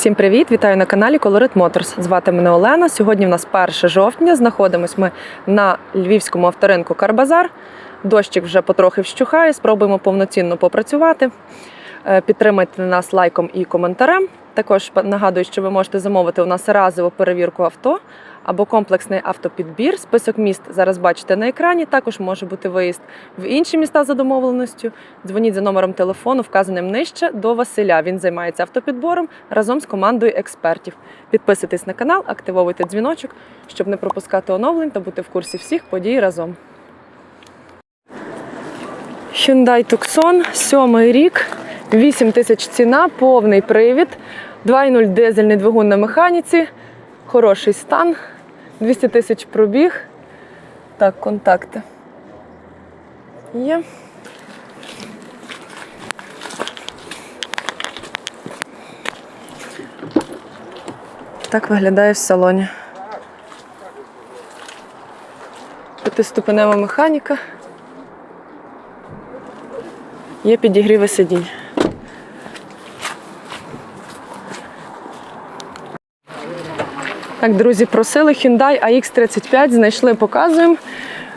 Всім привіт! Вітаю на каналі Colorit Motors. Звати мене Олена. Сьогодні в нас 1 жовтня. Знаходимось ми на львівському авторинку Карбазар. Дощик вже потрохи вщухає. Спробуємо повноцінно попрацювати. Е, Підтримайте нас лайком і коментарем. Також нагадую, що ви можете замовити у нас разову перевірку авто або комплексний автопідбір. Список міст зараз бачите на екрані. Також може бути виїзд в інші міста за домовленістю. Дзвоніть за номером телефону, вказаним нижче до Василя. Він займається автопідбором разом з командою експертів. Підписуйтесь на канал, активовуйте дзвіночок, щоб не пропускати оновлень та бути в курсі всіх подій разом. Hyundai Tucson, сьомий рік, 8 тисяч ціна, повний привід, 2.0 дизельний двигун на механіці, хороший стан, 200 тисяч пробіг. Так, контакти. Є. Так виглядає в салоні. П'ятиступенева механіка. Є підігріви сидінь. Так, друзі, просили Hyundai AX35, знайшли, показуємо.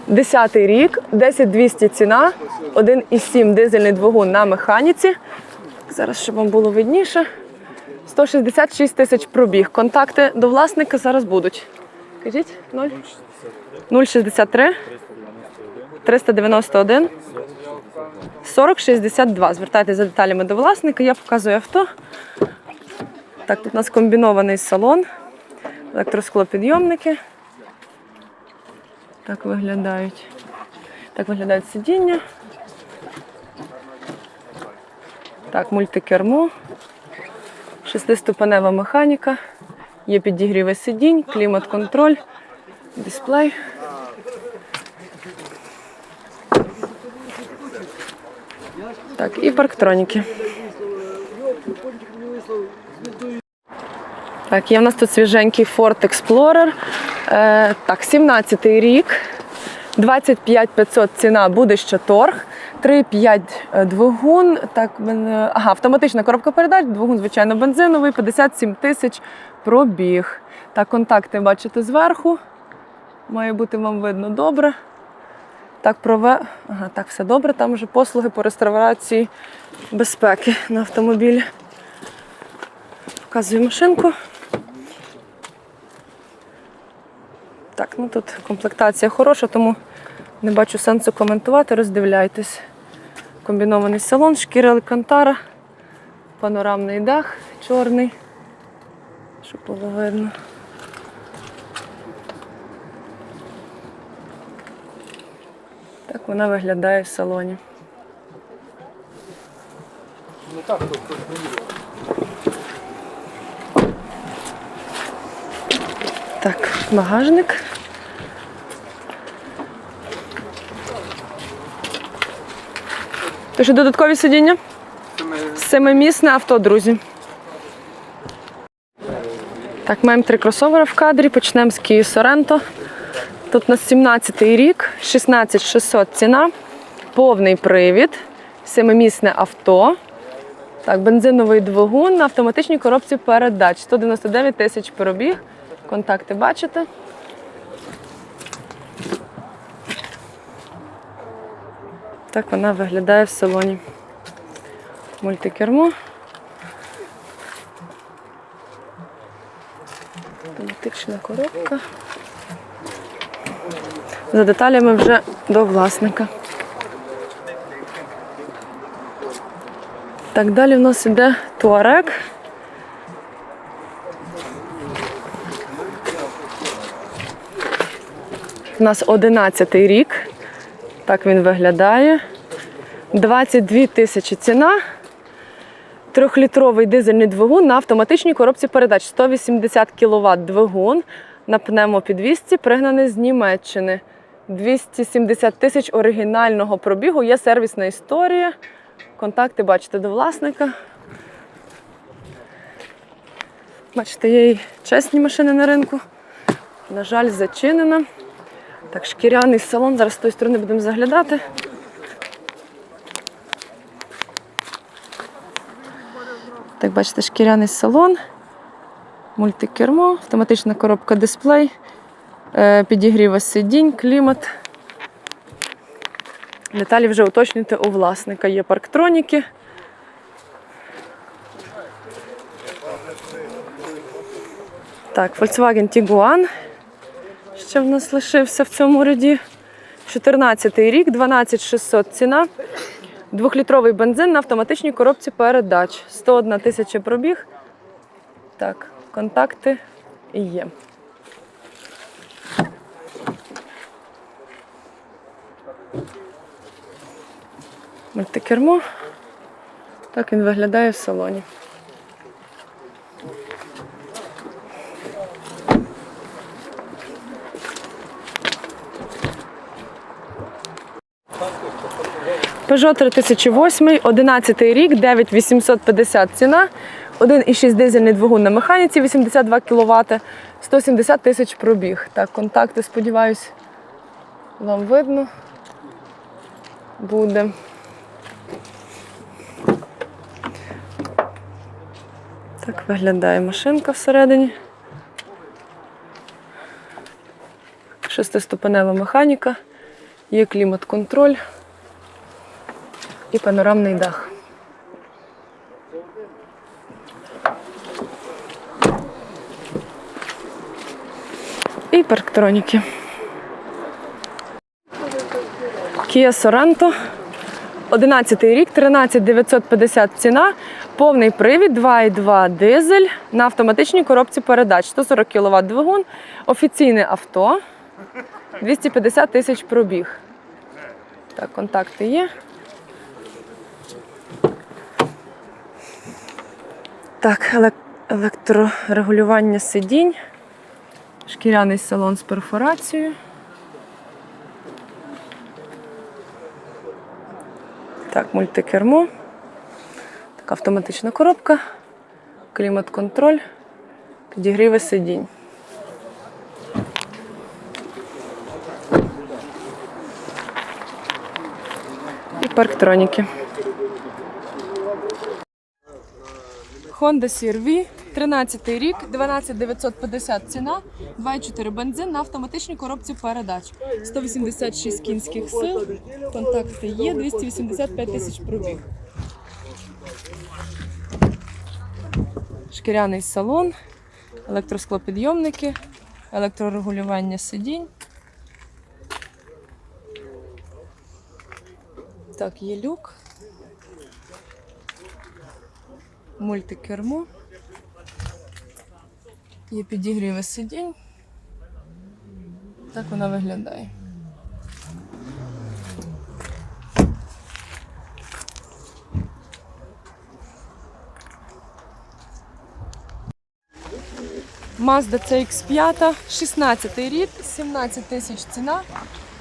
10 рік, 10200 ціна, 1,7 дизельний двигун на механіці. Зараз, щоб вам було видніше. 166 тисяч пробіг. Контакти до власника зараз будуть. Кажіть, 0? 063 391 4062. Звертайтеся за деталями до власника. Я показую авто. Так, тут у нас комбінований салон, електросклопідйомники. Так виглядають. Так виглядають сидіння. Так, мультикермо. Шестиступенева механіка. Є підігріви сидінь, клімат-контроль, дисплей. Так, і парктроніки. Так, є в нас тут свіженький Ford Explorer. Е, так, 17-й рік. 25 500 ціна буде ще торг. 3,5 е, двигун. Так, ага, автоматична коробка передач, двигун, звичайно, бензиновий, 57 тисяч пробіг. Так, контакти бачите зверху. Має бути вам видно добре. Так, прове... ага, так, все добре. Там вже послуги по реставрації безпеки на автомобілі. Показую машинку. Так, ну тут комплектація хороша, тому не бачу сенсу коментувати, роздивляйтесь. Комбінований салон, шкіра Алькантара, панорамний дах чорний, щоб було видно. Так вона виглядає в салоні. Так, багажник. То що додаткові сидіння? Семимісне авто, друзі. Так, маємо три кросовери в кадрі. Почнемо з Kia Sorento. Тут у нас 17-й рік, 16600 ціна, повний привід, семимісне авто. Так, бензиновий двигун на автоматичній коробці передач. 199 тисяч пробіг. Контакти бачите. Так вона виглядає в салоні. Мультикермо. Автоматична коробка. За деталями вже до власника. Так, далі в нас іде туарек. У нас 11 рік. Так він виглядає. 22 тисячі ціна. Трьохлітровий дизельний двигун на автоматичній коробці передач. 180 кВт двигун на пневмопідвісці, пригнаний з Німеччини. 270 тисяч оригінального пробігу. Є сервісна історія. Контакти бачите до власника. Бачите, є і чесні машини на ринку. На жаль, зачинена. Так, шкіряний салон. Зараз з тої сторони будемо заглядати. Так, бачите, шкіряний салон. Мультикермо, автоматична коробка дисплей, е, підігріва сидінь, клімат. Деталі вже уточнюйте у власника. Є парктроніки. Так, Volkswagen Tiguan ще в нас лишився в цьому ряді. 14-й рік, 12600 ціна. Двохлітровий бензин на автоматичній коробці передач. 101 тисяча пробіг. Так, контакти є. Мультикермо. Так він виглядає в салоні. Peugeot 3008, 11 рік, 9850 ціна, 1,6 дизельний двигун на механіці, 82 кВт, 170 тисяч пробіг. Так, контакти, сподіваюсь, вам видно буде. Так виглядає машинка всередині. Шестиступенева механіка, є клімат-контроль і панорамний дах. І парктроніки. Kia Sorento. 11 рік, 13 950 ціна, повний привід, 2,2 дизель на автоматичній коробці передач, 140 кВт двигун, офіційне авто, 250 тисяч пробіг. Так, контакти є. Так, електрорегулювання сидінь, шкіряний салон з перфорацією. Так, мультикермо. Так, автоматична коробка, клімат-контроль, підігріви сидінь. Парктроніки. Honda CR-V, 13 рік, 12950 ціна, 2,4 бензин на автоматичній коробці передач. 186 кінських сил, контакти є, 285 тисяч пробіг. Шкіряний салон, електросклопідйомники, електрорегулювання сидінь. Так, є люк. Мультикермо. Є підігріви сидінь. Так вона виглядає. Mazda CX5, 16 рік, 17 тисяч ціна,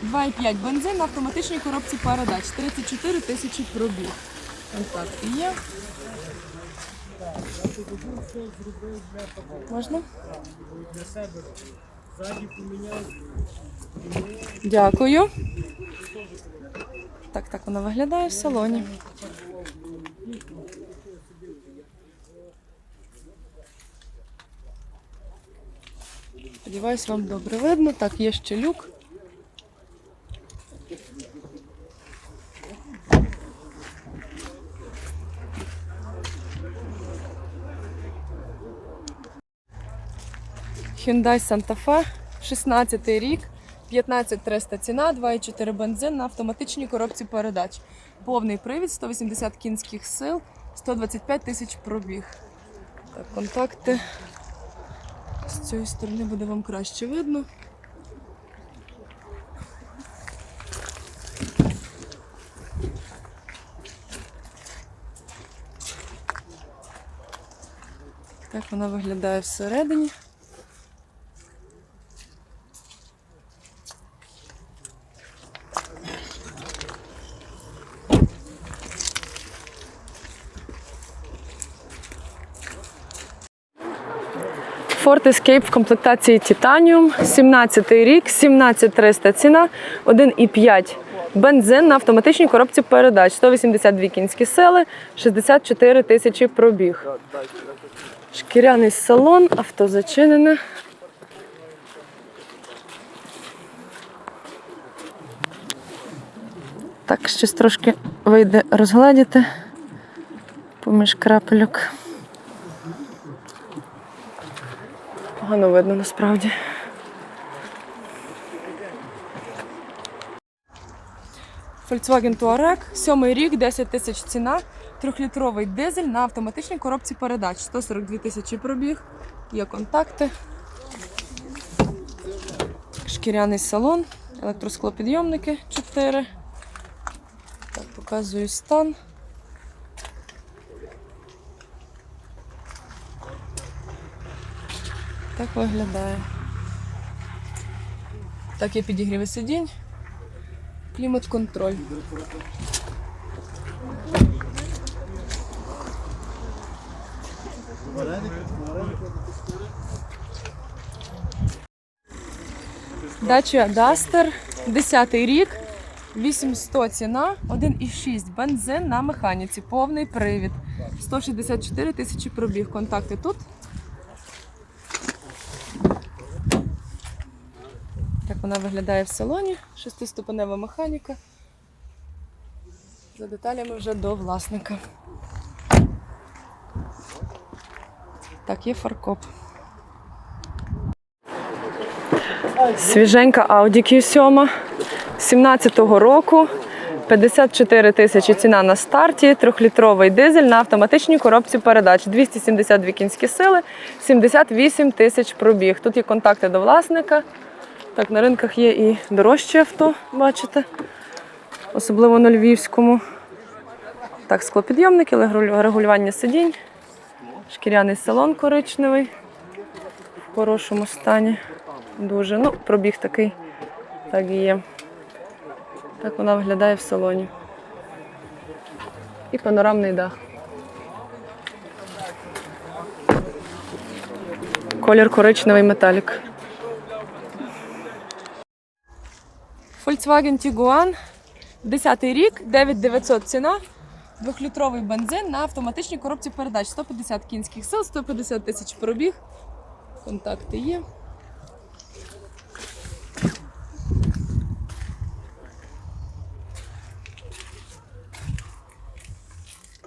2,5 бензин на автоматичній коробці передач, 34 тисячі пробіг. Ось так і є. Можна? Дякую. Так, так вона виглядає в салоні. Сподіваюсь, вам добре видно. Так, є ще люк. Hyundai Santa Fe, 16 рік, 15300 ціна, 2,4 бензин на автоматичній коробці передач. Повний привід, 180 кінських сил, 125 тисяч пробіг. Так, контакти з цієї сторони буде вам краще видно. Так вона виглядає всередині. Ford Escape в комплектації Titanium, 17 рік, 17300 ціна, 1,5 бензин на автоматичній коробці передач, 182 кінські сили, 64 тисячі пробіг. Шкіряний салон, авто зачинене. Так, щось трошки вийде розгледіти поміж крапельок. Погано видно насправді. Volkswagen Touareg, сьомий рік, 10 тисяч ціна, трьохлітровий дизель на автоматичній коробці передач. 142 тисячі пробіг, є контакти. Шкіряний салон, електросклопідйомники 4. Так, показую стан. Так виглядає. Так, є підігріви сидінь. Клімат-контроль. Дача Дастер, 10 рік, 800 ціна, 1,6 бензин на механіці, повний привід. 164 тисячі пробіг. Контакти тут. Вона виглядає в салоні. Шестиступенева механіка. За деталями вже до власника. Так, є фаркоп. Свіженька Audi Q7 17-го року. 54 тисячі ціна на старті, трьохлітровий дизель на автоматичній коробці передач, 272 кінські сили, 78 тисяч пробіг. Тут є контакти до власника. Так, на ринках є і дорожчі авто, бачите, особливо на львівському. Так, склопідйомники, регулю- регулювання сидінь, шкіряний салон коричневий в хорошому стані. Дуже. Ну, пробіг такий, так і є. Так вона виглядає в салоні. І панорамний дах. Колір коричневий металік. Volkswagen Tiguan, 10 й рік, 9900 ціна, двохлітровий бензин на автоматичній коробці передач, 150 кінських сил, 150 тисяч пробіг. Контакти є.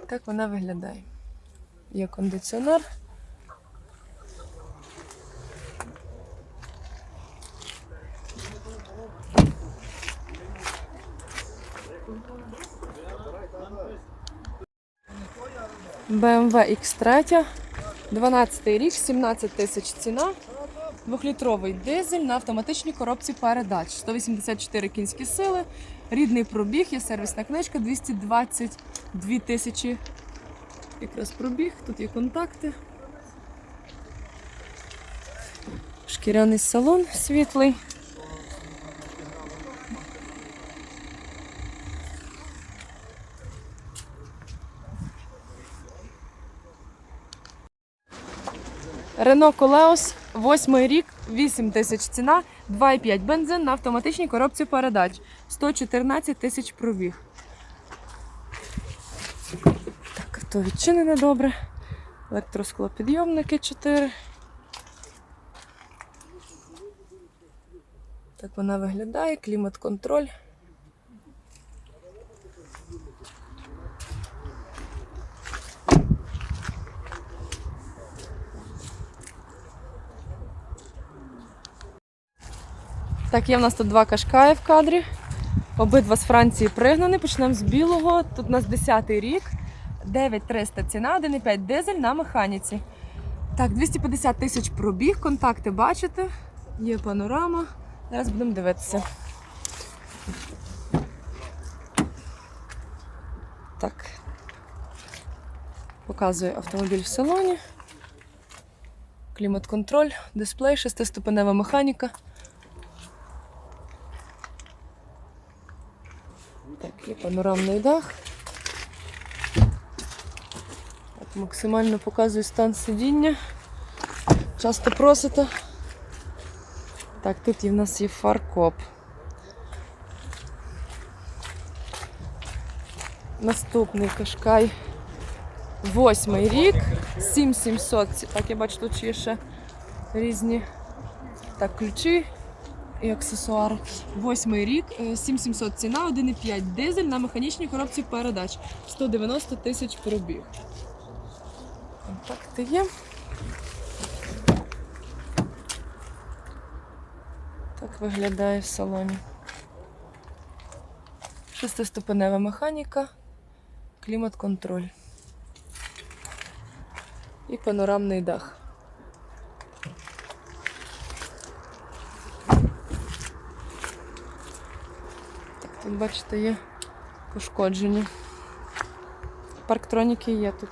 Так вона виглядає. Є кондиціонер. BMW X3, 12 рік, 17 тисяч ціна. Двохлітровий дизель на автоматичній коробці передач. 184 кінські сили, рідний пробіг, є сервісна книжка 222 тисячі. Якраз пробіг, тут є контакти. Шкіряний салон світлий. Рено Колеос, 8 рік, 8 тисяч ціна, 2,5 бензин на автоматичній коробці передач, 114 тисяч пробіг. Так, то відчинене добре. Електросклопідйомники 4. Так вона виглядає, клімат-контроль. Так, є в нас тут два кашкаї в кадрі. Обидва з Франції пригнані. Почнемо з білого. Тут у нас 10-й рік. 9300 ціна, 1,5 дизель на механіці. Так, 250 тисяч пробіг, контакти бачите. Є панорама. Зараз будемо дивитися. Так. Показую автомобіль в салоні. Клімат-контроль, дисплей, шестиступенева механіка. Так, є панорамний дах. От максимально показую стан сидіння. Часто просите. Так, тут і в нас є фаркоп. Наступний кашкай Восьмий рік, 7700. Так, я бачу, тут є ще різні так, ключі і аксесуари. Восьмий рік, е, 7700 ціна, 1,5 дизель на механічній коробці передач. 190 тисяч пробіг. Так, ти є. Так виглядає в салоні. Шестиступенева механіка, клімат-контроль. І панорамний дах. Тут бачите, є пошкодження. Парктроніки є тут.